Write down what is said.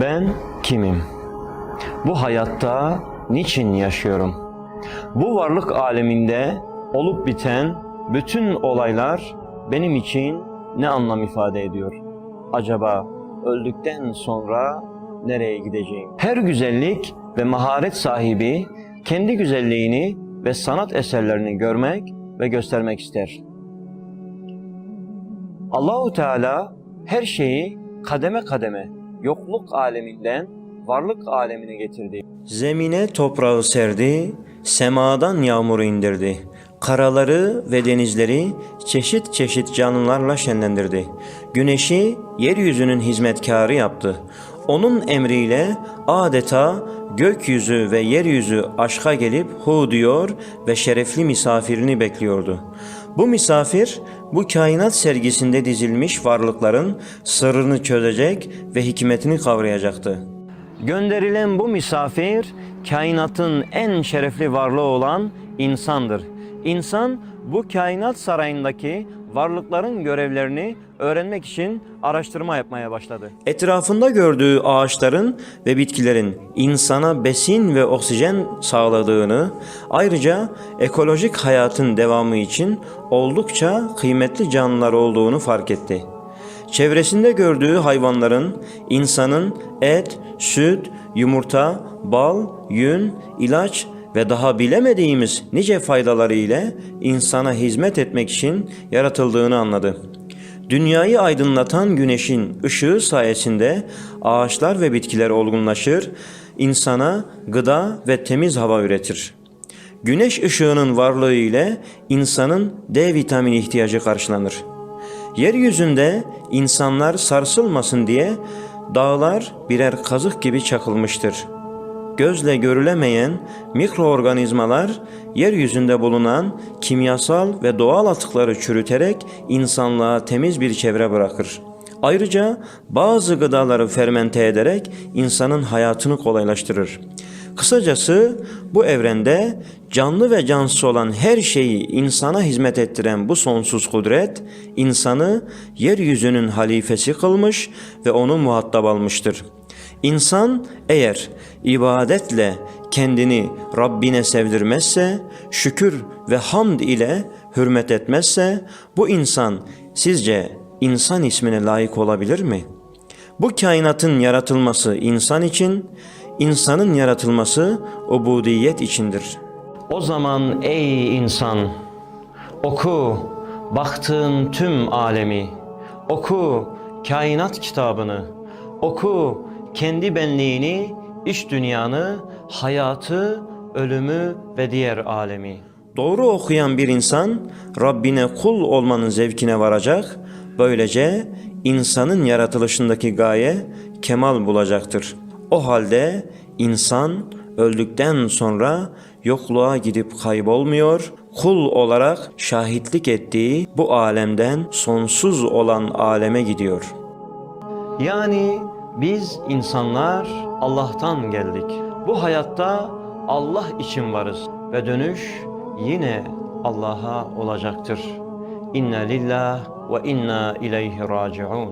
Ben kimim? Bu hayatta niçin yaşıyorum? Bu varlık aleminde olup biten bütün olaylar benim için ne anlam ifade ediyor? Acaba öldükten sonra nereye gideceğim? Her güzellik ve maharet sahibi kendi güzelliğini ve sanat eserlerini görmek ve göstermek ister. Allahu Teala her şeyi kademe kademe yokluk aleminden varlık alemine getirdi. Zemine toprağı serdi, semadan yağmuru indirdi. Karaları ve denizleri çeşit çeşit canlılarla şenlendirdi. Güneşi yeryüzünün hizmetkarı yaptı. Onun emriyle adeta gökyüzü ve yeryüzü aşka gelip hu diyor ve şerefli misafirini bekliyordu. Bu misafir bu kainat sergisinde dizilmiş varlıkların sırrını çözecek ve hikmetini kavrayacaktı. Gönderilen bu misafir kainatın en şerefli varlığı olan insandır. İnsan bu kainat sarayındaki varlıkların görevlerini öğrenmek için araştırma yapmaya başladı. Etrafında gördüğü ağaçların ve bitkilerin insana besin ve oksijen sağladığını, ayrıca ekolojik hayatın devamı için oldukça kıymetli canlılar olduğunu fark etti. Çevresinde gördüğü hayvanların insanın et, süt, yumurta, bal, yün, ilaç ve daha bilemediğimiz nice faydaları ile insana hizmet etmek için yaratıldığını anladı. Dünyayı aydınlatan güneşin ışığı sayesinde ağaçlar ve bitkiler olgunlaşır, insana gıda ve temiz hava üretir. Güneş ışığının varlığı ile insanın D vitamini ihtiyacı karşılanır. Yeryüzünde insanlar sarsılmasın diye dağlar birer kazık gibi çakılmıştır. Gözle görülemeyen mikroorganizmalar yeryüzünde bulunan kimyasal ve doğal atıkları çürüterek insanlığa temiz bir çevre bırakır. Ayrıca bazı gıdaları fermente ederek insanın hayatını kolaylaştırır. Kısacası bu evrende canlı ve cansız olan her şeyi insana hizmet ettiren bu sonsuz kudret insanı yeryüzünün halifesi kılmış ve onu muhatap almıştır. İnsan eğer ibadetle kendini Rabbine sevdirmezse, şükür ve hamd ile hürmet etmezse bu insan sizce insan ismine layık olabilir mi? Bu kainatın yaratılması insan için, insanın yaratılması ubudiyet içindir. O zaman ey insan, oku baktığın tüm alemi, oku kainat kitabını, oku kendi benliğini, iç dünyanı, hayatı, ölümü ve diğer alemi. Doğru okuyan bir insan Rabbine kul olmanın zevkine varacak, böylece insanın yaratılışındaki gaye kemal bulacaktır. O halde insan öldükten sonra yokluğa gidip kaybolmuyor, kul olarak şahitlik ettiği bu alemden sonsuz olan aleme gidiyor. Yani biz insanlar Allah'tan geldik. Bu hayatta Allah için varız ve dönüş yine Allah'a olacaktır. İnna lillah ve inna ileyhi raciun.